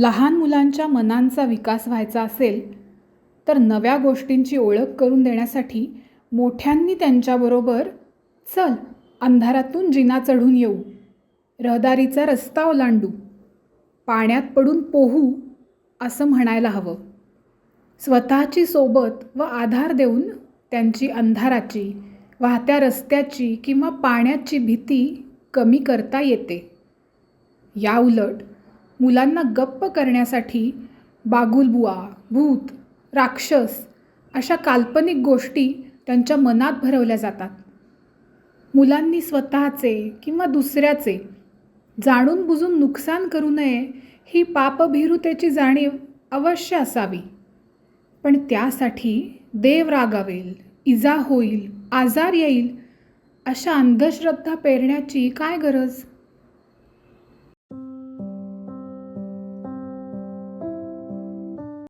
लहान मुलांच्या मनांचा विकास व्हायचा असेल तर नव्या गोष्टींची ओळख करून देण्यासाठी मोठ्यांनी त्यांच्याबरोबर चल अंधारातून जिना चढून येऊ. रहदारीचा रस्ता ओलांडू. पाण्यात पडून पोहू असं म्हणायला हवं. स्वतःची सोबत व आधार देऊन त्यांची अंधाराची वाहत्या रस्त्याची किंवा पाण्याची भीती कमी करता येते. याउलट मुलांना गप्प करण्यासाठी बागुलबुवा भूत राक्षस अशा काल्पनिक गोष्टी त्यांच्या मनात भरवल्या जातात. मुलांनी स्वतःचे किंवा दुसऱ्याचे जाणून बुजून नुकसान करू नये ही पापभीरुतेची जाणीव अवश्य असावी. पण त्यासाठी देव रागावेल इजा होईल आजार येईल अशा अंधश्रद्धा पेरण्याची काय गरज?